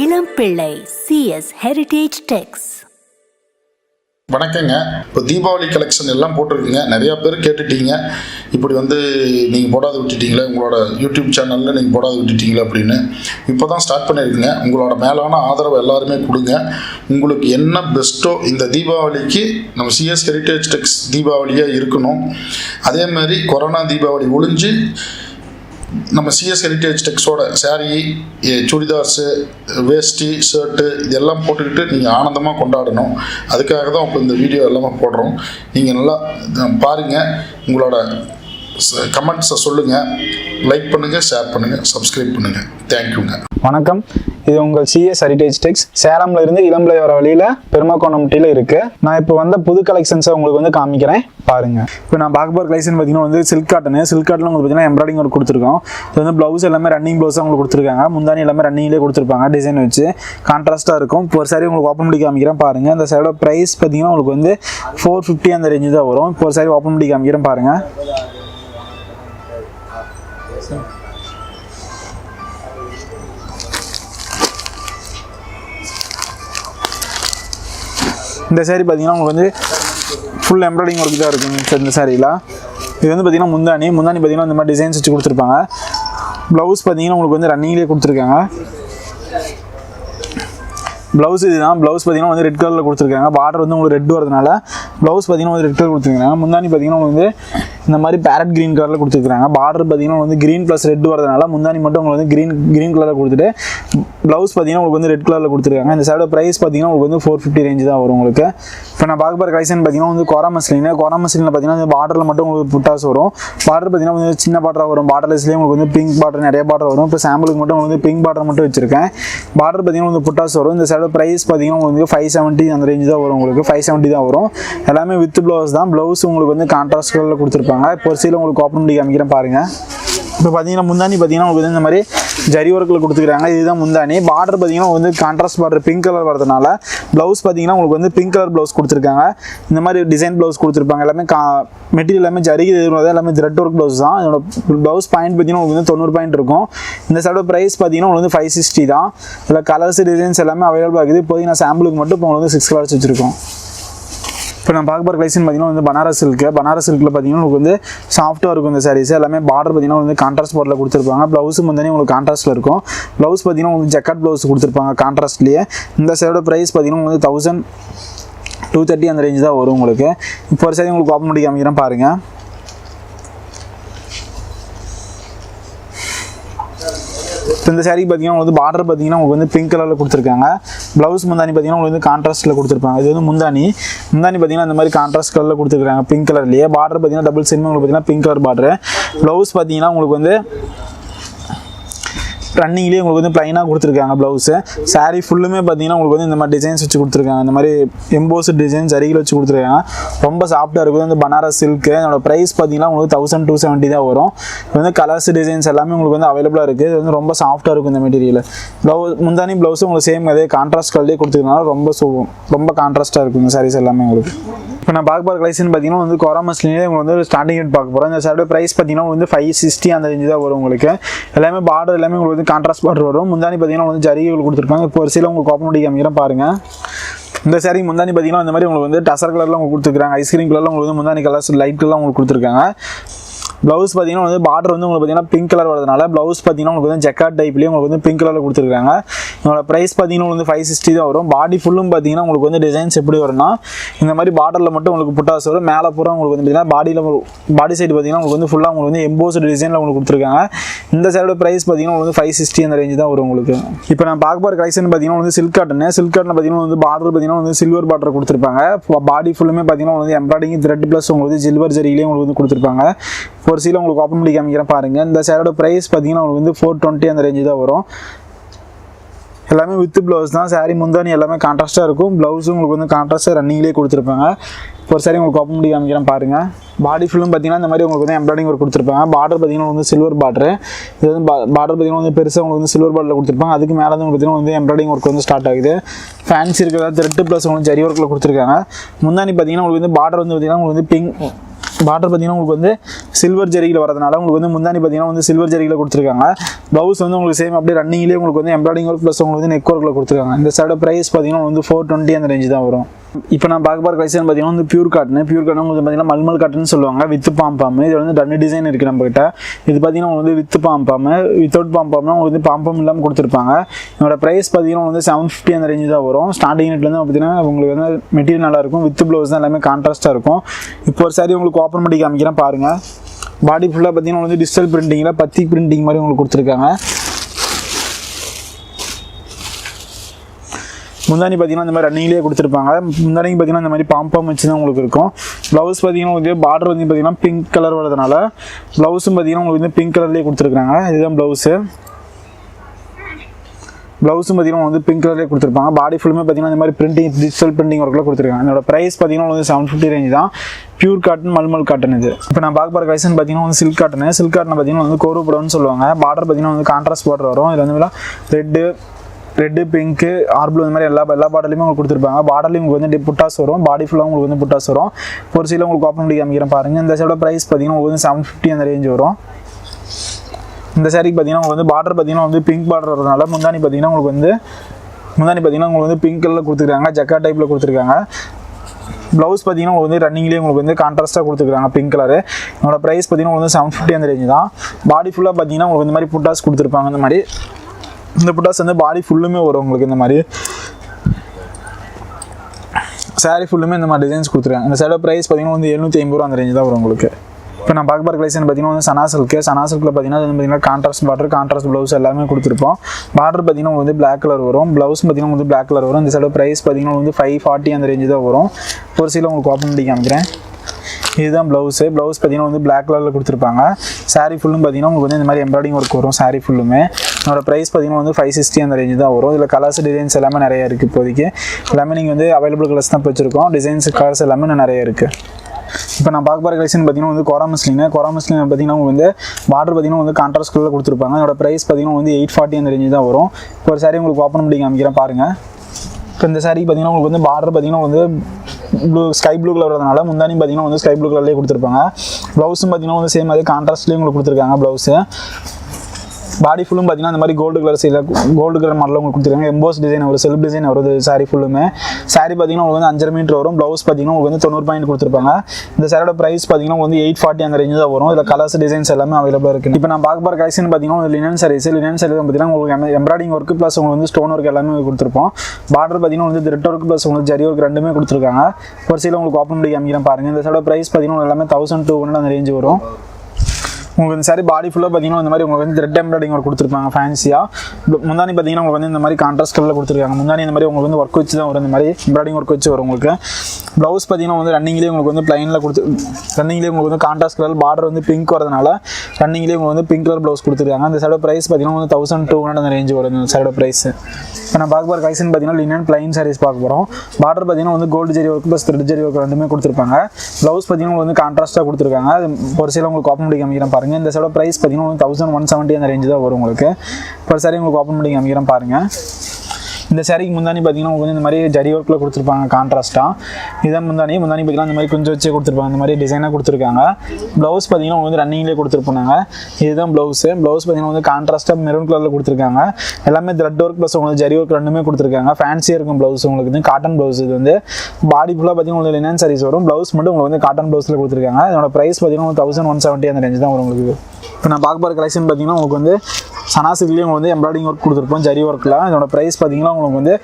இளம் பிள்ளை CS heritage டெக்ஸ் வணக்கங்க. இப்போ தீபாவளி கலெக்ஷன் எல்லாம் போட்டிருக்கீங்க. நிறையா பேர் கேட்டுட்டீங்க. இப்படி வந்து நீங்கள் போடாது விட்டுட்டீங்களே உங்களோட யூடியூப் சேனலில் நீங்கள் போடாது விட்டுட்டீங்களே அப்படின்னு. இப்போ தான் ஸ்டார்ட் பண்ணியிருக்குங்க. உங்களோட மேலான ஆதரவு எல்லாருமே கொடுங்க. உங்களுக்கு என்ன பெஸ்ட்டோ இந்த தீபாவளிக்கு நம்ம சிஎஸ் ஹெரிட்டேஜ் டெக்ஸ் தீபாவளியாக இருக்கணும். அதே மாதிரி கொரோனா தீபாவளி ஒழிஞ்சு நம்ம சிஎஸ் ஹெரிட்டேஜ் டெக்ஸோட சாரீ சுடிதார்ஸு வேஷ்டி ஷர்ட்டு இதெல்லாம் போட்டுக்கிட்டு நீங்கள் ஆனந்தமாக கொண்டாடணும். அதுக்காக தான் இப்போ இந்த வீடியோ எல்லாமே போடுறோம். நீங்கள் நல்லா பாருங்கள் உங்களோட கமெண்ட்ஸை சொல்லுங்கள் லைக் பண்ணுங்கள் ஷேர் பண்ணுங்கள் சப்ஸ்கிரைப் பண்ணுங்கள் தேங்க்யூங்க வணக்கம். இது உங்கள் சிஎஸ் ஹெரிடேஜ் டெக்ஸ் சேலம்ல இருந்து இளம்பிள்ளை வர வழியில பெருமாக்கோணம்பட்டியில இருக்கு. நான் இப்போ வந்த புது கலெக்ஷன்ஸை உங்களுக்கு வந்து காமிக்கிறேன். பாருங்க. இப்போ நான் பார்க்க போகிற கலெக்ஷன் பார்த்தீங்கன்னா வந்து சில்க் காட்டன் சில்க் காட்டில் உங்களுக்கு பார்த்தீங்கன்னா எம்ப்ராய்டிங் ஒர்க் கொடுத்துருக்கோம். இது வந்து ப்ளவுஸ் எல்லாமே ரன்னிங் ப்ளவுஸ் உங்களுக்கு கொடுத்துருக்காங்க. முந்தானி எல்லாமே ரன்னிங்லேயே கொடுத்துருப்பாங்க. டிசைன் வச்சு கான்ட்ராஸ்ட்டாக இருக்கும். இப்போ ஒரு சாரி உங்களுக்கு ஓப்பன் பண்ணி காமிக்கிறேன். பாருங்க. இந்த சாரியோட ப்ரைஸ் பார்த்தீங்கன்னா உங்களுக்கு வந்து ஃபோர் ஃபிஃப்டி அந்த ரேஞ்சு தான் வரும். இப்போ ஒரு சாரி ஓப்பன் பண்ணி காமிக்கிறேன். பாருங்க. இந்த சேரீ பார்த்தீங்கன்னா உங்களுக்கு வந்து ஃபுல் எம்ப்ராய்டிங் ஒர்க் தான் இருக்குங்க இந்த- இந்த சாரியில் இது வந்து பார்த்தீங்கன்னா முந்தானி முந்தானி பார்த்தீங்கன்னா இந்த மாதிரி டிசைன்ஸ் வச்சு கொடுத்துருப்பாங்க. ப்ளவுஸ் பார்த்தீங்கன்னா உங்களுக்கு வந்து ரன்னிங்லேயே கொடுத்துருக்காங்க. ப்ளவுஸ் இதுதான். ப்ளவுஸ் பார்த்தீங்கன்னா வந்து ரெட் கலரில் கொடுத்துருக்காங்க. பார்டர் வந்து உங்களுக்கு ரெட் வரதுனால ப்ளவுஸ் பார்த்தீங்கன்னா வந்து ரெட் கலர் கொடுத்துருக்காங்க. முந்தானி பார்த்தீங்கன்னா உங்களுக்கு வந்து இந்த மாதிரி பேரட் க்ரீன் கலரில் கொடுத்துருக்காங்க பார்டர் பார்த்தீங்கன்னா வந்து க்ரீன் ப்ளஸ் ரெட் வரதுனால முந்தானி மட்டும் உங்களுக்கு வந்து க்ரீன் க்ரீன் கலரில் கொடுத்துட்டு ப்ளவுஸ் பார்த்தீங்கன்னா உங்களுக்கு வந்து ரெட் கலரில் கொடுத்துருக்காங்க. இந்த சைடோட ப்ரைஸ் பார்த்தீங்கன்னா உங்களுக்கு வந்து ஃபோர் ஃபிஃப்டி ரேஞ்சு தான் வரும் உங்களுக்கு. இப்போ நான் பார்க்க போகிற கலெக்ஷன் பார்த்தீங்கன்னா வந்து கொரா மஸ்லின் கொரா மஸ்லினில் பார்த்தீங்கன்னா பார்டரில் மட்டும் உங்களுக்கு புட்டாஸ் வரும். பார்டர் பார்த்தீங்கன்னா வந்து சின்ன பார்டராக வரும். பார்டர்லெஸ்லேயே உங்களுக்கு வந்து பிங்க் பார்டர் நிறைய பார்டர் வரும். இப்போ சாம்பிளுக்கு மட்டும் வந்து பிங்க் பார்டர் மட்டும் வச்சிருக்கேன். பார்டர் பார்த்தீங்கன்னா வந்து புட்டாஸ் வரும். இந்த சைடு ப்ரைஸ் பார்த்தீங்கன்னா உங்களுக்கு ஃபைவ் செவன்ட்டி அந்த ரேஞ்சு தான் வரும் உங்களுக்கு. ஃபைவ் செவன்ட்டி தான் வரும். எல்லாமே வித் ப்ளவுஸ் தான். ப்ளவுஸ் உங்களுக்கு வந்து கான்ட்ராஸ்ட் கலரில் கொடுத்துருப்பாங்க. இப்போ ஒரு சீல உங்களுக்கு ஓப்பன் பண்ணி காமிக்கிறேன் பாருங்கள் இப்போ பார்த்தீங்கன்னா முந்தானி பார்த்தீங்கன்னா உங்களுக்கு வந்து இந்த மாதிரி ஜரி ஒர்க்கில் கொடுத்துருக்காங்க. இதுதான் முந்தானி பார்டர் பார்த்தீங்கன்னா வந்து கான்ட்ராஸ்ட் பார்டர் பிங்க் கலர் வரதுனால ப்ளவுஸ் பார்த்தீங்கன்னா உங்களுக்கு வந்து பிங்க் கலர் ப்ளவுஸ் கொடுத்துருக்காங்க. இந்த மாதிரி டிசைன் ப்ளவுஸ் கொடுத்துருப்பாங்க. எல்லாமே கா மெட்டீரியல் எல்லாமே ஜரிகை எல்லாமே த்ரெட் ஒர்க் ப்ளவுஸ் தான். இதோட ப்ளவுஸ் பாயிண்ட் பார்த்தீங்கன்னா உங்களுக்கு வந்து தொண்ணூறு பாயிண்ட் இருக்கும். இந்த சைடோட ப்ரைஸ் பார்த்தீங்கன்னா உங்களுக்கு வந்து ஃபைவ் சிக்ஸ்டி தான். இதில் கலர்ஸ் டிசைன்ஸ் எல்லாமே அவைலபிளாக இருக்குது. இப்போதைக்கு நான் சாம்பிளுக்கு மட்டும் இப்போ உங்களுக்கு வந்து சிக்ஸ் கலர்ஸ் வச்சுருக்கோம். இப்போ நான் பார்க்க போகிற கலெக்ஷன் பார்த்தீங்கன்னா வந்து பனாரஸ் சில்க்கு பனாரஸ் சில்கில் பார்த்தீங்கன்னா உங்களுக்கு வந்து சாஃப்ட்டாக இருக்கும் இந்த சாரீஸ் எல்லாமே பார்டர் பார்த்தீங்கன்னா வந்து கான்ட்ராஸ்ட் பார்டரில் கொடுத்துருப்பாங்க. ப்ளவுஸ் முந்தானே உங்களுக்கு கான்ட்ராஸ்ட்டில் இருக்கும். ப்ளவுஸ் பார்த்தீங்கன்னா உங்களுக்கு ஜக்கட் ப்ளவுஸ் கொடுத்துருப்பாங்க கான்ட்ராஸ்ட்லேயே இந்த சேரோட ப்ரைஸ் பார்த்தீங்கன்னா வந்து தௌசண்ட் டூ தேர்ட்டி அந்த ரேஞ்ச் தான் வரும் உங்களுக்கு. இப்போ ஒரு சாரி உங்களுக்கு ஓப்பன் பண்ணி காமிக்கிறேன் பாருங்கள் இந்த சாரீ பார்த்தீங்கன்னா உங்களுக்கு வந்து பார்டர் பார்த்தீங்கன்னா உங்களுக்கு வந்து பிங்க் கலரில் கொடுத்துருக்காங்க. ப்ளவுஸ் முந்தானி பார்த்தீங்கன்னா உங்களுக்கு வந்து கான்ட்ராஸ்ட்டில் கொடுத்துருப்பாங்க. இது வந்து முந்தானி முந்தானி பார்த்தீங்கன்னா இந்த மாதிரி கான்ட்ராஸ்ட் கலரில் கொடுத்துருக்காங்க. பிங்க் கலர்லேயே பார்டர் பார்த்தீங்கன்னா டபுள் சின்ன உங்களுக்கு பார்த்தீங்கன்னா பிங்க் கலர் பார்டர் ப்ளவுஸ் பார்த்தீங்கன்னா உங்களுக்கு வந்து ரன்னிங்லேயே உங்களுக்கு வந்து ப்ளைனாக கொடுத்துருக்காங்க ப்ளவுஸு saree ஃபுல்லுமே பார்த்தீங்கன்னா உங்களுக்கு வந்து இந்த மாதிரி டிசைன்ஸ் வச்சு கொடுத்துருக்காங்க. இந்த மாதிரி எம்போஸ் டிசைன்ஸ் அருகில் வச்சு கொடுத்துருக்காங்க. ரொம்ப சாஃப்ட்டாக இருக்குது. இந்த பனாரஸ் சில்க்கு அதோட ப்ரைஸ் பார்த்தீங்கன்னா உங்களுக்கு தௌசண்ட் டூ செவன்ட்டி தான் வரும். இது வந்து கலர்ஸ் டிசைன்ஸ் எல்லாமே உங்களுக்கு வந்து அவைலபிளாக இருக்குது. இது வந்து ரொம்ப சாஃப்ட்டாக இருக்கும் இந்த மெட்டீரியல் ப்ளவுஸ் முந்தானி ப்ளவுஸும் உங்களுக்கு சேம் அதே கான்ட்ராஸ்ட் கலர்லேயே கொடுத்துருக்கனால ரொம்ப சூ ரொம்ப கான்ட்ராஸ்ட்டாக இருக்கும் இந்த சாரீஸ் எல்லாமே உங்களுக்கு. இப்போ நான் பார்க்க போகிற கலெக்ஷன் பார்த்தீங்கன்னா வந்து கோராமஸ்லேயே உங்களுக்கு வந்து ஸ்டார்டிங் ரேட் பார்க்க போகிறோம் இந்த சாரோட ப்ரைஸ் பார்த்தீங்கன்னா வந்து ஃபைவ் சிக்ஸ்டி அந்த ரேஞ்சு தான் வரும் உங்களுக்கு. எல்லாமே பார்டர் எல்லாமே உங்களுக்கு வந்து கான்ட்ராஸ்ட் பார்டர் வரும். முந்தானி பார்த்தீங்கன்னா வந்து ஜரிகள் கொடுத்துருப்பாங்க. இப்போ ஒரு சில உங்களுக்கு ஓப்பன் பண்ணி காமிக்கிறேன் பாருங்கள் இந்த saree முந்தானி பார்த்தீங்கன்னா இந்த மாதிரி உங்களுக்கு வந்து டசர் கலரில் உங்களுக்கு கொடுத்துருக்காங்க ஐஸ்கிரீம் கலரில் உங்களுக்கு வந்து முந்தானி கலர்ஸ் லைட் கலர்லாம் உங்களுக்கு கொடுத்துருக்காங்க. ப்ளவுஸ் பார்த்தீங்கன்னா வந்து பார்டர் வந்து உங்களுக்கு பார்த்தீங்கன்னா பிங்க் கலர் வரதுனால ப்ளவுஸ் பார்த்தீங்கன்னா உங்களுக்கு வந்து ஜெக்காட் டைப்லேயே உங்களுக்கு வந்து பிங்க் கலரில் கொடுத்துருக்காங்க இதோட ப்ரைஸ் பார்த்தீங்கன்னா வந்து ஃபைவ் சிக்ஸ்டி தான் வரும் பாடி ஃபுல்லும் பார்த்தீங்கன்னா உங்களுக்கு வந்து டிசைன்ஸ் எப்படி வரும்னா இந்த மாதிரி பார்டரில் மட்டும் உங்களுக்கு புட்டாஸ் வரும் மேலே பூரா உங்களுக்கு வந்து பார்த்தீங்கன்னா பாடியில் பாடி சைடு பார்த்தீங்கன்னா உங்களுக்கு வந்து ஃபுல்லாக உங்களுக்கு வந்து எம்போஸ்டு டிசைனில் உங்களுக்கு கொடுத்துருக்காங்க இந்த சைடோட ப்ரைஸ் பார்த்தீங்கன்னா உங்களுக்கு வந்து ஃபைவ் சிக்ஸ்டி அந்த ரேஞ்சு தான் வரும் உங்களுக்கு இப்போ நான் பார்க்க போகிற கலெக்ஷன் பார்த்தீங்கன்னா வந்து சில்க் காட்டன் சில்க் காட்டன் பார்த்தீங்கன்னா வந்து பார்டர் பார்த்தீங்கன்னா வந்து சில்வர் பார்டர் கொடுத்துருப்பாங்க பாடி ஃபுல்லுமே பார்த்தீங்கன்னா வந்து எம்ப்ராய்டிங் த்ரெட் ப்ளஸ் உங்களுக்கு வந்து சில்வர் ஜரியிலேயே உங்களுக்கு வந்து கொடுத்துருப்பாங்க ஒரு சீலை உங்களுக்கு ஓப்பன் பண்ணி காமிக்கிறேன் பாருங்க. இந்த சேரோட ப்ரைஸ் பார்த்தீங்கன்னா உங்களுக்கு வந்து ஃபோர் டுவெண்ட்டி அந்த ரேஞ்சு தான் வரும். எல்லாமே வித் ப்ளவுஸ் தான். saree முந்தானி எல்லாமே கான்ட்ராஸ்ட்டாக இருக்கும். ப்ளவுஸும் உங்களுக்கு வந்து கான்ட்ராஸ்ட்டாக ரன்னிங்லேயே கொடுத்துருப்பாங்க. இப்போ ஒரு சாரி உங்களுக்கு ஓப்பன் பண்ணி காமிக்கிறேன் பாருங்கள் பாடி ஃபுல்லும் பார்த்தீங்கன்னா இந்த மாதிரி உங்களுக்கு வந்து எம்ப்ராய்டிங் ஒர்க் கொடுத்துருப்பாங்க. பார்டர் பார்த்தீங்கன்னா வந்து சில்வர் பார்டர் இது வந்து பார்டர் பார்த்தீங்கன்னா வந்து பெருசாக உங்களுக்கு வந்து சில்வர் பார்டரில் கொடுத்துருப்பாங்க. அதுக்கு மேலே வந்து பார்த்தீங்கன்னா வந்து எம்ப்ராய்டிங் ஒர்க் வந்து ஸ்டார்ட் ஆகுது. ஃபேன்சி இருக்கிறதா ரெட்டு ப்ளஸ் உங்களுக்கு ஜரி ஒர்க்கில் கொடுத்துருக்காங்க. முந்தானி பார்த்தீங்கன்னா உங்களுக்கு வந்து பார்டர் வந்து பார்த்தீங்கன்னா உங்களுக்கு வந்து பிங்க் பார்டர் பார்த்தீங்கன்னா உங்களுக்கு வந்து சில்வர் ஜெரிகில் வரதுனால உங்களுக்கு வந்து முந்தானி பார்த்தீங்கன்னா வந்து சில்வர் ஜெரிகில் கொடுத்துருக்காங்க. ப்ளவுஸ் வந்து உங்களுக்கு சேம் அப்படியே ரன்னிங்லேயே உங்களுக்கு வந்து எம்ப்ராய்டிங் ஒர்க் ப்ளஸ் உங்களுக்கு வந்து நெக் ஒர்க்கில் கொடுத்துருக்காங்க. இந்த சைடோட ப்ரைஸ் பார்த்தீங்கன்னா வந்து ஃபோர் டுவெண்ட்டி அந்த ரேஞ்சு தான் வரும். இப்போ நான் பார்க்க போகிற கலெக்ஷன் பார்த்தீங்கன்னா வந்து பியூர் காட்டன் பியூர் காட்டன் உங்களுக்கு பார்த்தீங்கன்னா மல்மல் காட்டன் சொல்லுவாங்க. வித் பாம்பாம் இது வந்து ரெண்டு டிசைன் இருக்குது நம்மகிட்ட. இது பார்த்தீங்கன்னா உங்களுக்கு வந்து வித் பாம்பாம் வித்தவுட் பாம்பாம்னா உங்களுக்கு வந்து பாம்பம் இல்லாமல் கொடுத்துருப்பாங்க. என்னோட ப்ரைஸ் பார்த்தீங்கன்னா வந்து செவன் ஃபிஃப்டி அந்த ரேஞ்சு தான் வரும். ஸ்டார்டிங் ரேட்லேருந்து பார்த்தீங்கன்னா உங்களுக்கு வந்து மெட்டீரியல் நல்லாயிருக்கும் வித் ப்ளவுஸ் தான் எல்லாமே கான்ட்ராஸ்ட்டாக இருக்கும். இப்போ ஒரு சாரி உங்களுக்கு ஓப்பன் பண்ணி காமிக்கிறேன் பாருங்கள் பாடி ஃபுல்லாக பார்த்தீங்கன்னா வந்து டிஜிட்டல் பிரிண்டிங்கில் பத்தி பிரிண்டிங் மாதிரி உங்களுக்கு கொடுத்துருக்காங்க. முந்தானி பார்த்தீங்கன்னா இந்த மாதிரி ரன்னிங்லேயே கொடுத்துருப்பாங்க. முந்தானிக்கு பார்த்தீங்கன்னா இந்த மாதிரி பாம்பாம் வச்சு தான் உங்களுக்கு இருக்கும். ப்ளவுஸ் பார்த்தீங்கன்னா உங்களுக்கு பார்டர் வந்து பார்த்தீங்கன்னா பிங்க் கலர் வரதுனால ப்ளவுஸும் பார்த்தீங்கன்னா உங்களுக்கு வந்து பிங்க் கலர்லேயே கொடுத்துருக்காங்க. இதுதான் ப்ளவுஸு ப்ளவுஸும் பார்த்தீங்கன்னா வந்து பிங்க் கலர்லேயே கொடுத்துருப்பாங்க. பாடி ஃபுல்லுமே பார்த்தீங்கன்னா இந்த மாதிரி பிரிண்டிங் டிஜிட்டல் பிரிண்டிங் ஒர்க்கில் கொடுத்துருக்காங்க. என்னோட ப்ரைஸ் பார்த்தீங்கன்னா வந்து செவன் ஃபிஃப்டி ரேஞ்ச் தான். பியூர் காட்டன் மல்மல் காட்டன் இது. இப்போ நான் பார்க்க போகிற கலெக்ஷன் பார்த்தீங்கன்னா வந்து சில்க் காட்டன் சில்க் காட்டன் பார்த்தீங்கன்னா வந்து கோரு சொல்லுவாங்க. பார்டர் பார்த்தீங்கன்னா வந்து கான்ட்ராஸ்ட் பார்டர் வரும். இதில் வந்து ரெட்டு ரெட்டு பிங்க்கு ஆர்ப்ளூ இந்த மாதிரி எல்லா எல்லா பாடலையுமே உங்களுக்கு கொடுத்துருப்பாங்க. பாடலையும் உங்களுக்கு வந்து புட்டாஸ் வரும். பாடி ஃபுல்லாக உங்களுக்கு வந்து புட்டாஸ் வரும். ஒரு சில உங்களுக்கு ஓப்பன் பண்ணி காமிக்கிறேன் பாருங்கள் இந்த சைடோட ப்ரைஸ் பார்த்தீங்கன்னா உங்களுக்கு வந்து செவன் ஃபிஃப்டி அந்த ரேஞ்ச் வரும். இந்த சாரிக்கு பார்த்தீங்கன்னா உங்களுக்கு வந்து பார்டர் பார்த்தீங்கன்னா வந்து பிங்க் பார்டர் வரதுனால முந்தானி பார்த்தீங்கன்னா உங்களுக்கு வந்து முந்தானி பார்த்தீங்கன்னா உங்களுக்கு வந்து பிங்க் கலரில் கொடுத்துருக்காங்க ஜக்கா டைப்பில் கொடுத்துருக்காங்க. ப்ளவுஸ் பார்த்தீங்கன்னா உங்களுக்கு வந்து ரன்னிங்லேயே உங்களுக்கு வந்து கான்ட்ராஸ்ட்டாக கொடுத்துருக்காங்க பிங்க் கலரு என்னோட ப்ரைஸ் பார்த்தீங்கன்னா உங்களுக்கு வந்து செவன் ஃபிஃப்டி அந்த ரேஞ்சு தான். பாடி ஃபுல்லாக பார்த்தீங்கன்னா உங்களுக்கு இந்த மாதிரி புட்டாஸ் கொடுத்துருப்பாங்க இந்த மாதிரி. இந்த புட்டாஸ் வந்து பாடி ஃபுல்லுமே வரும் உங்களுக்கு இந்த மாதிரி. சாரி ஃபுல்லுமே இந்த மாதிரி டிசைன்ஸ் கொடுத்துருக்காங்க. இந்த சேலை ப்ரைஸ் பார்த்தீங்கன்னா வந்து எழுநூற்றி ஐம்பது ரூபா அந்த ரேஞ்சு தான் வரும் உங்களுக்கு. இப்போ நான் பார்க்க போகிற கலெக்ஷன் பார்த்தீங்கன்னா வந்து சனா சில்க்கு சனா சில்கில் பார்த்தீங்கன்னா வந்து பார்த்தீங்கன்னா கான்ட்ராஸ்ட் பார்டர் கான்ட்ராஸ்ட் ப்ளவுஸ் எல்லாமே கொடுத்துருப்போம். பார்டர் பார்த்தீங்கன்னா உங்களுக்கு வந்து பிளாக் கலர் வரும். ப்ளவுஸ் பார்த்தீங்கன்னா வந்து பிளாக் கலர் வரும். இந்த சைடு ப்ரைஸ் பார்த்தீங்கன்னா வந்து ஃபைவ் ஃபார்ட்டி அந்த ரேஞ்சு தான் வரும். ஒரு சில உங்களுக்கு ஓப்பன் பண்ணி காமிக்கிறேன். இதுதான் ப்ளவுஸு ப்ளவுஸ் பார்த்தீங்கன்னா வந்து பிளாக் கலரில் கொடுத்துருப்பாங்க. சாரீ ஃபுல்லும் பார்த்தீங்கன்னா உங்களுக்கு வந்து இந்த மாதிரி எம்ப்ராய்டிங் ஒர்க் வரும் saree ஃபுல்லுமே என்னோட ப்ரைஸ் பார்த்தீங்கன்னா வந்து ஃபைவ் சிக்ஸ்டி அந்த ரேஞ்சு தான் வரும். இதில் கலர்ஸ் டிசைன்ஸ் எல்லாமே நிறைய இருக்குது இப்போதைக்கு. எல்லாமே நீங்கள் வந்து அவைலபிள் கலர்ஸ் தான் வச்சுருக்கோம். டிசைன்ஸ் கலர்ஸ் எல்லாமே நிறைய இருக்குது இப்போ நான் பார்க்க போகிற கலெக்ஷன் பார்த்தீங்கன்னா வந்து கொராமஸ்லின் கொராமஸ்லின் பார்த்தீங்கன்னா உங்களுக்கு வந்து பார்டர் பார்த்தீங்கன்னா வந்து கான்ட்ராஸ்ட் கலரில் கொடுத்துருப்பாங்க. அதோட ப்ரைஸ் பார்த்தீங்கன்னா வந்து எயிட் ஃபார்ட்டி அந்த ரேஞ்சு தான் வரும். இப்போ ஒரு சாரி உங்களுக்கு ஓப்பன் பண்ணி காமிக்கிறேன் பாருங்கள் இப்போ இந்த சாரி பார்த்தீங்கன்னா உங்களுக்கு வந்து பார்டர் பார்த்தீங்கன்னா வந்து ப்ளூ ஸ்கை ப்ளூ கலர் வரதுனால முந்தானி பார்த்தீங்கன்னா வந்து ஸ்கை ப்ளூ கலர்லேயே கொடுத்துருப்பாங்க. ப்ளவுஸும் பார்த்தீங்கன்னா வந்து சேம் அதே கான்ட்ராஸ்ட்லேயும் உங்களுக்கு கொடுத்துருக்காங்க ப்ளவுஸு பாடி ஃபுல்லும் பார்த்தீங்கன்னா இந்த மாதிரி கோல்டு கலர் சீல கோல்டு கலர் மாடலில் உங்களுக்கு கொடுத்துருக்காங்க. எம்போஸ் டிசைன் ஒரு செல்ஃப் டிசைன் வருது சாரி ஃபுல்லுமே சாரி பார்த்தீங்கன்னா உங்களுக்கு வந்து அஞ்சரை மீட்டர் வரும். ப்ளவுஸ் பார்த்தீங்கன்னா உங்களுக்கு வந்து தொண்ணூறு பாயிண்ட் கொடுத்துருப்பாங்க. இந்த சாரோட ப்ரைஸ் பார்த்தீங்கன்னா வந்து எயிட் ஃபார்ட்டி அந்த ரேஞ்சு தான் வரும். இதில் கலர்ஸ் டிசைன்ஸ் எல்லாமே அவைலபிளாக இருக்குது இப்போ நான் பார்க்க போகிற கலெக்ஷன் பார்த்தீங்கன்னா லினன் சாரீஸ் லினன் சாரீஸ் பார்த்தீங்கன்னா உங்களுக்கு எம்ப்ராய்டிங் ஒர்க் ப்ளஸ் உங்களுக்கு வந்து ஸ்டோன் ஒர்க் எல்லாமே கொடுத்துருப்போம். பார்டர் பார்த்தீங்கன்னா வந்து த்ரெட் ஒர்க் ப்ளஸ் உங்களுக்கு ஜரி ஒர்க் ரெண்டுமே கொடுத்துருக்காங்க. ஒரு சில உங்களுக்கு ஓப்பன் பண்ணி காமிக்கிறேன் பாருங்கள் இந்த சாரோட ப்ரைஸ் பார்த்தீங்கன்னா எல்லாமே தௌசண்ட் டூ ஹண்ட்ரட் அந்த ரேஞ்சு வரும். உங்களுக்கு இந்த சாரி பாடி ஃபுல்லாக பார்த்தீங்கன்னா இந்த மாதிரி உங்களுக்கு வந்து த்ரெட் எம்ப்ராய்டிங் ஒரு கொடுத்துருப்பாங்க ஃபேன்சியாக முந்தானி பார்த்தீங்கன்னா உங்களுக்கு வந்து இந்த மாதிரி கான்ட்ராஸ்ட் கலரில் கொடுத்துருக்காங்க. முந்தானி இந்த மாதிரி உங்களுக்கு வந்து ஒர்க் வச்சு தான் வரும். இந்த மாதிரி எம்ப்ராய்டிங் ஒர்க் வச்சு வரும் உங்களுக்கு. ப்ளவுஸ் பார்த்தீங்கன்னா வந்து ரன்னிங்லேயே உங்களுக்கு வந்து ப்ளைனில் கொடுத்து ரன்னிங்லேயே உங்களுக்கு வந்து கான்ட்ராஸ்ட் கலர் பார்டர் வந்து பிங்க் வரதுனால ரன்னிங்லேயே உங்களுக்கு வந்து பிங்க் கலர் ப்ளவுஸ் கொடுத்துருக்காங்க. அந்த சைடோட ப்ரைஸ் பார்த்தீங்கன்னா வந்து தௌசண்ட் டூ ஹண்ட்ரட் அந்த ரேஞ்சு வரும் இந்த சைடோட ப்ரைஸ் இப்போ நான் பார்க்க போகிற கலெக்ஷன் பார்த்தீங்கன்னா லினன் ப்ளைன் சாரீஸ் பார்க்க போகிறோம் பார்டர் பார்த்தீங்கன்னா வந்து gold zari work plus thread zari work ரெண்டுமே கொடுத்துருப்பாங்க. ப்ளவுஸ் பார்த்தீங்கன்னா உங்களுக்கு வந்து கான்ட்ராஸ்ட்டாக கொடுத்துருக்காங்க. அது ஒரு சில உங்களுக்கு ஓப்பன் பண்ணி காமிக்கிறேன் பாருங்கள் இந்த சைடோட ப்ரைஸ் பார்த்தீங்கன்னா உங்களுக்கு தௌசண்ட் ஒன் செவன்ட்டி அந்த ரேஞ்சு தான் வரும் உங்களுக்கு. இப்போ சரி உங்களுக்கு ஓப்பன் பண்ணி காமிக்கிறேன் பாருங்கள் இந்த சேரீக்கு முந்தானி பார்த்தீங்கன்னா உங்களுக்கு வந்து இந்த மாதிரி ஜரி ஒர்க்கில் கொடுத்துருப்பாங்க கான்ட்ராஸ்ட்டாக இதான் முந்தானி முந்தானி பார்த்தீங்கன்னா இந்த மாதிரி கொஞ்சம் வச்சு கொடுத்துருப்பாங்க. இந்த மாதிரி டிசைனாக கொடுத்துருக்காங்க. ப்ளவுஸ் பார்த்தீங்கன்னா உங்களுக்கு வந்து ரன்னிங்லேயே கொடுத்துருப்பாங்க. இதுதான் ப்ளவுஸு ப்ளவுஸ் பார்த்தீங்கன்னா வந்து கான்ட்ராஸ்ட்டாக மெரூன் கலரில் கொடுத்துருக்காங்க. எல்லாமே த்ரெட் ஒர்க் ப்ளஸ் உங்களுக்கு ஜரி ஒர்க் ரெண்டுமே கொடுத்துருக்காங்க. ஃபேன்சியாக இருக்கும் ப்ளவுஸ் உங்களுக்கு. வந்து காட்டன் ப்ளவுஸ் இது வந்து பாடி ஃபுல்லாக பார்த்தீங்கன்னா உங்களுக்கு லினன் சாரீஸ் வரும். ப்ளவுஸ் மட்டும் உங்களுக்கு வந்து காட்டன் ப்ளவுஸில் கொடுத்துருக்காங்க. இதோட ப்ரைஸ் பார்த்தீங்கன்னா தௌசண்ட் ஒன் செவன்ட்டி அந்த ரேஞ்ச் தான் வரும் உங்களுக்கு. இப்போ நான் பார்க்க போகிற கலெக்ஷன் பார்த்தீங்கன்னா உங்களுக்கு வந்து சனாசிக்லேயும் உங்களுக்கு வந்து எம்ப்ராய்டிங் ஒர்க் கொடுத்துருப்போம் ஜரி ஒர்க்கில் இதோட ப்ரைஸ் பார்த்தீங்கன்னா உங்களுக்கு வந்து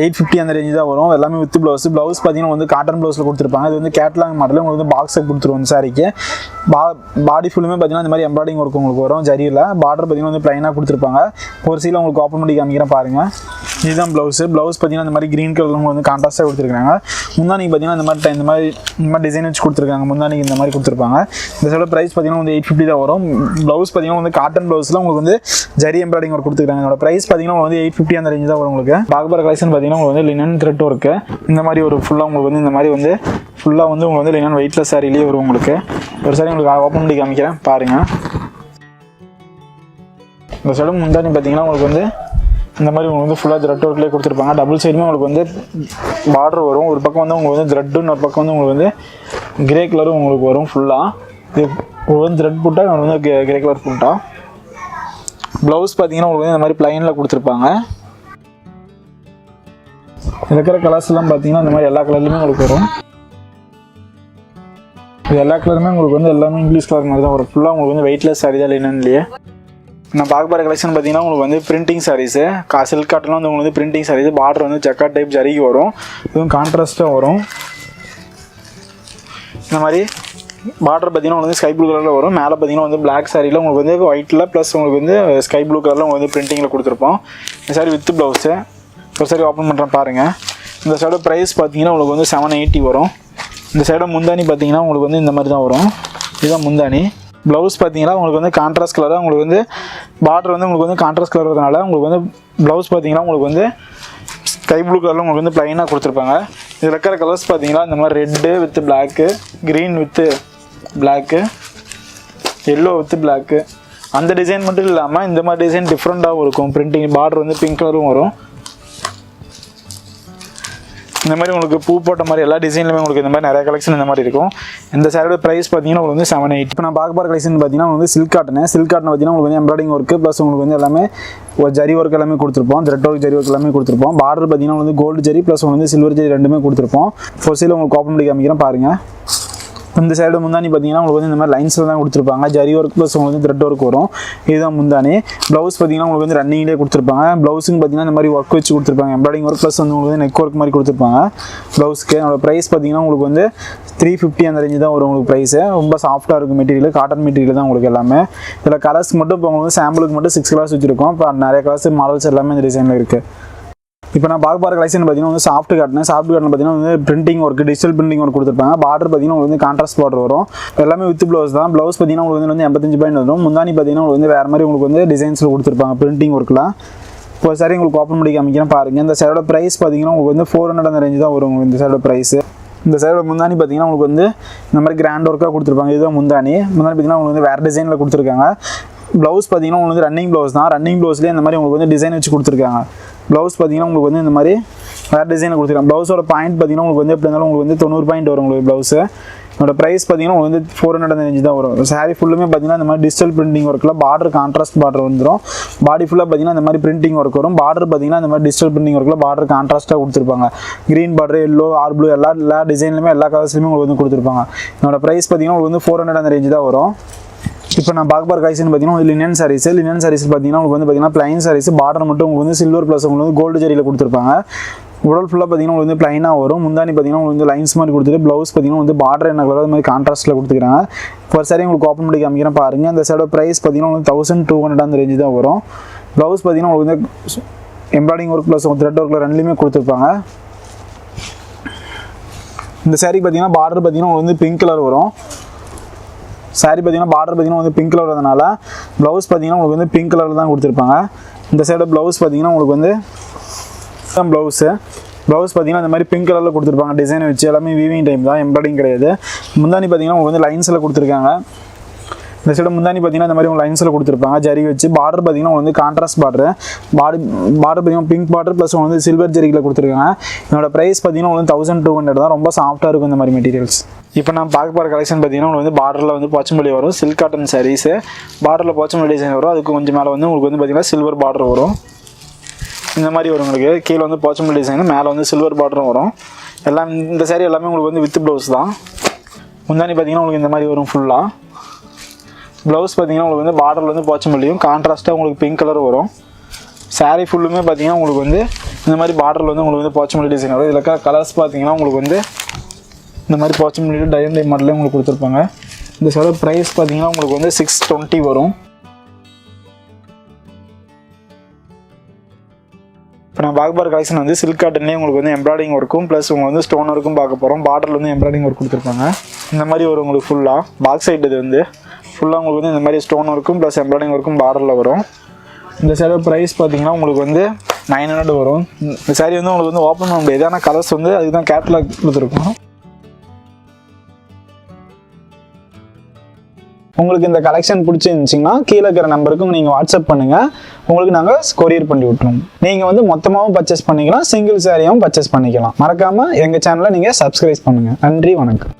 எயிட் ஃபிஃப்டி அந்த ரேஞ்சு தான் வரும். எல்லாமே வித் ப்ளவுஸ் ப்ளவுஸ் பார்த்தீங்கன்னா வந்து காட்டன் ப்ளவுஸில் கொடுத்துருப்பாங்க. இது வந்து கேட்லாங் மாடலில் உங்களுக்கு வந்து பாக்ஸை கொடுத்துருவோம் சாரிக்கு பா பாடி ஃபுல்லுமே பார்த்தீங்கன்னா இந்த மாதிரி எம்ப்ராய்டிங் ஒர்க் உங்களுக்கு வரும் ஜரியில் பார்டர் பார்த்தீங்கன்னா வந்து ப்ளைனாக கொடுத்துருப்பாங்க. ஒரு சீல உங்களுக்கு ஓப்பன் பண்ணி காமிக்கிறேன் பாருங்கள் இதுதான் ப்ளவுஸு ப்ளவுஸ் பார்த்தீங்கன்னா இந்த மாதிரி க்ரீன் கலர் வந்து கான்ட்ராஸ்ட்டாக கொடுத்துருக்காங்க முந்தானிக்கு பார்த்தீங்கன்னா இந்த மாதிரி இந்த மாதிரி இந்த மாதிரி டிசைன் வச்சு கொடுத்துருக்காங்க. முந்தானிக்கு இந்த மாதிரி கொடுத்துருப்பாங்க. இந்த சைட ப்ரைஸ் பார்த்தீங்கன்னா வந்து எயிட் ஃபிஃப்டி தான் வரும். ப்ளவுஸ் பார்த்தீங்கன்னா வந்து காட்டன் ப்ளவுஸில் உங்களுக்கு வந்து ஜரி எம்ப்ராய்டிங் ஒர்க் கொடுத்துருக்காங்க. இதோட ப்ரைஸ் பார்த்தீங்கன்னா வந்து எயிட் ஃபிஃப்டி அந்த ரேஞ்சு தான் வரும் உங்களுக்கு. பாக்பர் கலெக்ஷன் பார்த்தீங்கன்னா உங்களுக்கு வந்து லினன் த்ரெட் ஒர்க்கு இந்த மாதிரி ஒரு ஃபுல்லாக உங்களுக்கு வந்து இந்த மாதிரி வந்து ஃபுல்லாக வந்து உங்களுக்கு வந்து லினன் வெயிட்லெஸ் சாரிலேயே வரும் உங்களுக்கு. ஒரு சாரி உங்களுக்கு ஓப்பன் பண்ணி காமிக்கிறேன். பாருங்கள் இந்த சைடு முந்தானி பார்த்தீங்கன்னா உங்களுக்கு வந்து இந்த மாதிரி உங்களுக்கு வந்து ஃபுல்லாக த்ரெட் ஒர்க்லேயே கொடுத்துருப்பாங்க. டபுள் சைடுமே உங்களுக்கு வந்து பார்டர் வரும். ஒரு பக்கம் வந்து உங்களுக்கு வந்து த்ரெட்டு ஒரு பக்கம் வந்து உங்களுக்கு வந்து கிரே கலரும் உங்களுக்கு வரும் ஃபுல்லாக இது உங்களுக்கு வந்து த்ரெட் புட்டா உங்களுக்கு வந்து கிரே கலர் புட்டா. ப்ளவுஸ் பார்த்தீங்கன்னா உங்களுக்கு வந்து இந்த மாதிரி ப்ளைனில் கொடுத்துருப்பாங்க. இருக்கிற இருக்கிற கலர்ஸ்லாம் பார்த்தீங்கன்னா இந்த மாதிரி எல்லா கலர்லையுமே உங்களுக்கு வரும். இது எல்லா கலருமே உங்களுக்கு வந்து எல்லாமே இங்கிலீஷ் கலர் மாதிரி தான் வரும். ஃபுல்லாக உங்களுக்கு வந்து வெயிட்லெஸ் சாரி தான் இல்லைன்னு இல்லையே நான் பார்க்க போகிற கலெக்ஷன் பார்த்தீங்கன்னா உங்களுக்கு வந்து பிரிண்டிங் சாரீஸு கா சில்க் காட்டெலாம் வந்து உங்களுக்கு வந்து பிரிண்டிங் சாரீஸ் பார்டர் வந்து ஜக்கா டைப் ஜரிக்கு வரும். இதுவும் கான்ட்ராஸ்ட்டாக வரும். இந்த மாதிரி பார்டர் பார்த்தீங்கன்னா உங்களுக்கு வந்து ஸ்கை ப்ளூ கலரில் வரும். மேலே பார்த்தீங்கன்னா வந்து பிளாக் சாரியில் உங்களுக்கு வந்து ஒயிட்டில் ப்ளஸ் உங்களுக்கு வந்து ஸ்கை ப்ளூ கலரில் உங்களுக்கு வந்து பிரிண்டிங்கில் கொடுத்துருப்போம். இந்த சாரி வித் ப்ளவுஸு ஒரு சாரி ஓப்பன் பண்ணுறேன் பாருங்கள் இந்த சைடோட ப்ரைஸ் பார்த்தீங்கன்னா உங்களுக்கு வந்து செவன் எயிட்டி வரும். இந்த சைடோட முந்தானி பார்த்தீங்கன்னா உங்களுக்கு வந்து இந்த மாதிரி தான் வரும். இதுதான் முந்தானி ப்ளவுஸ் பார்த்தீங்கன்னா உங்களுக்கு வந்து கான்ட்ராஸ்ட் கலராக உங்களுக்கு வந்து பார்டர் வந்து உங்களுக்கு வந்து கான்ட்ராஸ்ட் கலர் வரதுனால உங்களுக்கு வந்து ப்ளவுஸ் பார்த்தீங்கன்னா உங்களுக்கு வந்து ஸ்கை ப்ளூ கலரில் உங்களுக்கு வந்து ப்ளைனாக கொடுத்துருப்பாங்க. இதில் இருக்கிற கலர்ஸ் பார்த்தீங்கன்னா இந்த மாதிரி red with black green with black yellow with black அந்த டிசைன் மட்டும் இல்லாமல் இந்த மாதிரி டிசைன் டிஃப்ரெண்ட்டாகவும் இருக்கும். பிரிண்டிங் பார்டர் வந்து பிங்க் கலரும் வரும். இந்த மாதிரி உங்களுக்கு பூ போட்ட மாதிரி எல்லா டிசைன்லையுமே உங்களுக்கு இந்த மாதிரி நிறைய கலெக்ஷன் இந்த மாதிரி இருக்கும். இந்த சாரியோட ப்ரைஸ் பார்த்தீங்கன்னா உங்களுக்கு வந்து செவன் எயிட் இப்போ நான் பார்க்க போகிற கலெக்ஷன் பார்த்தீங்கன்னா வந்து சில்க் காட்டன் சில்க் காட்டன் பார்த்தீங்கன்னா உங்களுக்கு வந்து எம்ப்ராய்டிங் ஒர்க்கு ப்ளஸ் உங்களுக்கு வந்து எல்லாமே ஒரு ஜரி ஒர்க் எல்லாமே கொடுத்துருப்போம். த்ரெட் ஒர்க் ஜரி ஒர்க் எல்லாமே கொடுத்துருப்போம். பார்டர் பார்த்தீங்கன்னா வந்து கோல்டு ஜரி ப்ளஸ் உங்களுக்கு வந்து சில்வர் ஜரி ரெண்டுமே கொடுத்துருப்போம். ஃபோர்ஸில் உங்களுக்கு ஓப்பன் பண்ணி காமிக்கிறேன் பாருங்கள் இந்த சைடு முந்தானி பார்த்தீங்கன்னா உங்களுக்கு வந்து இந்த மாதிரி லைன்ஸில் தான் கொடுத்துருப்பாங்க. ஜரி ஒர்க் ப்ளஸ் உங்களுக்கு வந்து த்ரெட் ஒர்க் வரும். இதுதான் முந்தானி ப்ளவுஸ் பார்த்தீங்கன்னா உங்களுக்கு வந்து ரன்னிங்லேயே கொடுத்துருப்பாங்க. ப்ளவுஸுக்கு பார்த்தீங்கன்னா இந்த மாதிரி ஒர்க் வச்சு கொடுத்துருப்பாங்க. எம்ப்ராய்டிங் ஒர்க் ப்ளஸ் வந்து உங்களுக்கு வந்து நெக் ஒர்க் மாதிரி கொடுத்துருப்பாங்க. ப்ளவுஸ்க்கு அதோட ப்ரைஸ் பார்த்தீங்கன்னா உங்களுக்கு வந்து த்ரீ ஃபிஃப்டி அந்த ரேஞ்சு தான் வரும் உங்களுக்கு ப்ரைஸு ரொம்ப சாஃப்ட்டாக இருக்கும் மெட்டீரியல் காட்டன் மெட்டீரியல் தான் உங்களுக்கு எல்லாமே. இதில் கலர்ஸ் மட்டும் இப்போ உங்களுக்கு சாம்பிளுக்கு மட்டும் சிக்ஸ் கலர்ஸ் வச்சுருக்கோம். இப்போ நிறைய கலர்ஸ் மாடல்ஸ் எல்லாமே இந்த டிசைனில் இருக்குது இப்போ நான் பார்க்க போகிற கலெக்ஷன் பார்த்தீங்கன்னா வந்து சாஃப்ட் காட்டினேன் சாஃப்ட் காட்டில் பார்த்தீங்கன்னா வந்து printing work digital printing work கொடுத்துருப்பாங்க. பார்டர் பார்த்தீங்கன்னா உங்களுக்கு வந்து கான்ட்ராஸ்ட் பார்டர் வரும். எல்லாமே வித் ப்ளவுஸ் தான். ப்ளவுஸ் பார்த்தீங்கன்னா உங்களுக்கு வந்து எண்பத்தஞ்சு பாயிண்ட் வரும். முந்தானி பார்த்தீங்கன்னா உங்களுக்கு வந்து வேறு மாதிரி உங்களுக்கு வந்து டிசைன்ஸில் கொடுத்துருப்பாங்க பிரிண்டிங் ஒர்க்கில் இப்போ சரி உங்களுக்கு ஓப்பன் பண்ணி காமிக்கிறேன் பாருங்கள் இந்த சைடோட ப்ரைஸ் பார்த்தீங்கன்னா உங்களுக்கு வந்து ஃபோர் ஹண்ட்ரட் அந்த ரேஞ்சு தான் வரும் உங்களுக்கு இந்த சைடோட ப்ரைஸ் இந்த சைடோட முந்தானி பார்த்தீங்கன்னா உங்களுக்கு வந்து இந்த மாதிரி கிராண்ட் ஒர்க்காக கொடுத்துருப்பாங்க. இதுதான் முந்தானி முந்தானி பார்த்தீங்கன்னா உங்களுக்கு வந்து வேறு டிசைனில் கொடுத்துருக்காங்க. ப்ளவுஸ் பார்த்தீங்கன்னா உங்களுக்கு வந்து ரன்னிங் ப்ளவுஸ் தான். ரன்னிங் ப்ளவுஸ்லேயே இந்த மாதிரி உங்களுக்கு வந்து டிசைன் வச்சு கொடுத்துருக்காங்க. ப்ளவுஸ் பார்த்தீங்கன்னா உங்களுக்கு வந்து இந்த மாதிரி வேறு டிசைனில் கொடுத்துருக்கோம் ப்ளவுஸோட பாயிண்ட் பார்த்தீங்கன்னா உங்களுக்கு வந்து எப்படி இருந்தாலும் உங்களுக்கு வந்து தொண்ணூறு பாயிண்ட் வரும் உங்களுக்கு ப்ளவுஸு என்னோட ப்ரைஸ் பார்த்தீங்கன்னா உங்களுக்கு வந்து ஃபோர் ஹண்ட்ரட் ரேஞ்சு தான் வரும். சாரி ஃபுல்லுமே பார்த்தீங்கன்னா இந்த மாதிரி டிஜிட்டல் பிரிண்டிங் ஒர்க்கில் பார்டர் கான்ட்ராஸ்ட் பார்டர் வந்துடும் பாடி ஃபுல்லாக பார்த்தீங்கன்னா இந்த மாதிரி பிரிண்டிங் ஒர்க் வரும். பார்டர் பார்த்தீங்கன்னா இந்த மாதிரி டிஜிட்டல் பிரிண்டிங் ஒர்க்கில் பார்டர் கான்ட்ராஸ்ட்டாக கொடுத்துருப்பாங்க. Green border yellow or blue எல்லா எல்லா டிசைன்லையுமே எல்லா கலர்ஸ்லையுமே உங்களுக்கு வந்து கொடுத்துருப்பாங்க. என்னோட ப்ரைஸ் பார்த்தீங்கன்னா உங்களுக்கு வந்து ஃபோர் ஹண்ட்ரட் அந்த ரேஞ்சு தான் வரும். இப்போ நான் பார்க்க போகிற கலெக்ஷன் பார்த்தீங்கன்னா லினன் சாரீஸ் லினன் சாரீஸ் பார்த்தீங்கன்னா உங்களுக்கு வந்து பார்த்தீங்கன்னா பிளைன் சாரீஸ் பார்டர் மட்டும் உங்களுக்கு வந்து சில்வர் ப்ளஸ் உங்களுக்கு வந்து கோல்டு ஜரியில் கொடுத்துருப்பாங்க. உடல் ஃபுல்லாக பார்த்தீங்கன்னா உங்களுக்கு வந்து ப்ளைனாக வரும். முந்தானி பார்த்தீங்கன்னா உங்களுக்கு வந்து லைன்ஸ் மாதிரி கொடுத்துட்டு ப்ளவுஸ் பார்த்தீங்கன்னா வந்து பார்டர் என்ன கலர் அது மாதிரி கான்ட்ராஸ்ட்டில் கொடுத்துக்கிறாங்க. ஃபர்ஸ்ட் சாரி உங்களுக்கு ஓப்பன் பண்ணி காமிக்கிறேன் பாருங்கள் அந்த சைடோட ப்ரைஸ் பார்த்தீங்கன்னா உங்களுக்கு தௌசண்ட் டூ ஹண்ட்ரட் அந்த ரேஞ்சு தான் வரும். ப்ளவுஸ் பார்த்தீங்கன்னா உங்களுக்கு வந்து எம்ப்ராய்டிங் ஒர்க் ப்ளஸ் த்ரெட் ஒர்க்கில் ரெண்டுலேயுமே கொடுத்துருப்பாங்க. இந்த saree பார்த்தீங்கன்னா பார்டர் பார்த்தீங்கன்னா உங்களுக்கு வந்து பிங்க் கலர் வரும். சாரி பார்த்தீங்கன்னா பார்டர் பார்த்தீங்கன்னா வந்து பிங்க் கலர் வரதுனால ப்ளவுஸ் பார்த்தீங்கன்னா உங்களுக்கு வந்து பிங்க் கலரில் தான் கொடுத்துருப்பாங்க. இந்த சைடு ப்ளவுஸ் பார்த்தீங்கன்னா உங்களுக்கு வந்து தான் ப்ளவுஸு ப்ளவுஸ் பார்த்தீங்கன்னா இந்த மாதிரி பிங்க் கலரில் கொடுத்துருப்பாங்க. டிசைன் வச்சு எல்லாமே வீவிங் டைம் தான் எம்ப்ராய்டிங் கிடையாது. முந்தானி பார்த்தீங்கன்னா உங்களுக்கு வந்து லைன்ஸில் கொடுத்துருக்காங்க. இந்த சைடு முந்தானி பார்த்தீங்கன்னா இந்த மாதிரி உங்களுக்கு லைன்ஸில் கொடுத்துருப்பாங்க. ஜரி வச்சு பார்டர் பார்த்தீங்கன்னா உங்களுக்கு வந்து கான்ட்ராஸ்ட் பார்டர் பாடி பார்டர் பார்த்தீங்கன்னா பிங்க் பார்டர் ப்ளஸ் வந்து சில்வர் ஜரிக்கில் கொடுத்துருக்காங்க. என்னோட ப்ரைஸ் பார்த்தீங்கன்னா உங்களுக்கு தௌசண்ட் டூ ஹண்ட்ரட் தான். ரொம்ப சாஃப்ட்டாக இருக்கும் இந்த மாதிரி மெட்டீரியல்ஸ் இப்போ நான் பார்க்க போகிற கலெக்ஷன் பார்த்தீங்கன்னா உங்களுக்கு வந்து பார்டரில் வந்து போச்சம்பள்ளி வரும். சில்க் காட்டன் சாரீஸு பார்டரில் போச்சம்பள்ளி டிசைன் வரும். அதுக்கு கொஞ்சம் மேலே வந்து உங்களுக்கு வந்து பார்த்தீங்கன்னா சில்வர் பார்டர் வரும். இந்த மாதிரி வரும் உங்களுக்கு. கீழே வந்து போச்சம்பள்ளி டிசைன் மேலே வந்து சில்வர் பார்டரும் வரும். எல்லாம் இந்த saree எல்லாமே உங்களுக்கு வந்து வித் ப்ளவுஸ் தான். முந்தானி பார்த்தீங்கன்னா உங்களுக்கு இந்த மாதிரி வரும் ஃபுல்லாக ப்ளவுஸ் பார்த்தீங்கன்னா உங்களுக்கு வந்து பார்டரில் வந்து போச்சம்பள்ளியும் கான்ட்ராஸ்ட்டாக உங்களுக்கு பிங்க் கலர் வரும். சாரீ ஃபுல்லுமே பார்த்தீங்கன்னா உங்களுக்கு வந்து இந்த மாதிரி பார்டரில் வந்து உங்களுக்கு வந்து போச்சம்பள்ளி டிசைன் வரும் இதில் இருக்கிற கலர்ஸ் பார்த்தீங்கன்னா உங்களுக்கு வந்து இந்த மாதிரி போச்சம்பள்ளி டைன் டை மாடலே உங்களுக்கு கொடுத்துருப்பாங்க. இந்த சில ப்ரைஸ் பார்த்தீங்கன்னா உங்களுக்கு வந்து சிக்ஸ் டுவெண்ட்டி வரும். இப்போ நான் பார்க்க போகிற கலெக்ஷன் வந்து சில்க் காட்டன்லேயே உங்களுக்கு வந்து எம்ப்ராய்டிங் ஒர்க்கும் ப்ளஸ் உங்களுக்கு வந்து ஸ்டோன் ஒர்க்கும் பார்க்க போகிறோம் பார்டரில் வந்து எம்ப்ராய்டிங் ஒர்க் கொடுத்துருப்பாங்க. இந்த மாதிரி ஒரு உங்களுக்கு ஃபுல்லாக பாக் சைடு இது வந்து ஃபுல்லாக உங்களுக்கு வந்து இந்த மாதிரி ஸ்டோன் ஒர்க்கும் ப்ளஸ் எம்ப்ராய்டிங் ஒர்க்கும் பார்டரில் வரும். இந்த சேரீ ப்ரைஸ் பார்த்தீங்கன்னா உங்களுக்கு வந்து நைன் ஹண்ட்ரட் வரும். இந்த சேரீ வந்து உங்களுக்கு வந்து ஓப்பன் பண்ண முடியாது. ஆனால் கலர்ஸ் வந்து அதுக்கு தான் கேட்லாக் கொடுத்துருக்கோம். உங்களுக்கு இந்த கலெக்ஷன் பிடிச்சிருந்துச்சிங்கன்னா கீழே இருக்கிற நம்பருக்கும் நீங்கள் வாட்ஸ்அப் பண்ணுங்கள் உங்களுக்கு நாங்கள் கொரியர் பண்ணி விட்ருவோம் நீங்கள் வந்து மொத்தமாகவும் பர்ச்சேஸ் பண்ணிக்கலாம் சிங்கிள் சேரீயாகவும் பர்ச்சேஸ் பண்ணிக்கலாம். மறக்காமல் எங்கள் சேனலை நீங்கள் சப்ஸ்கிரைப் பண்ணுங்கள் நன்றி வணக்கம்.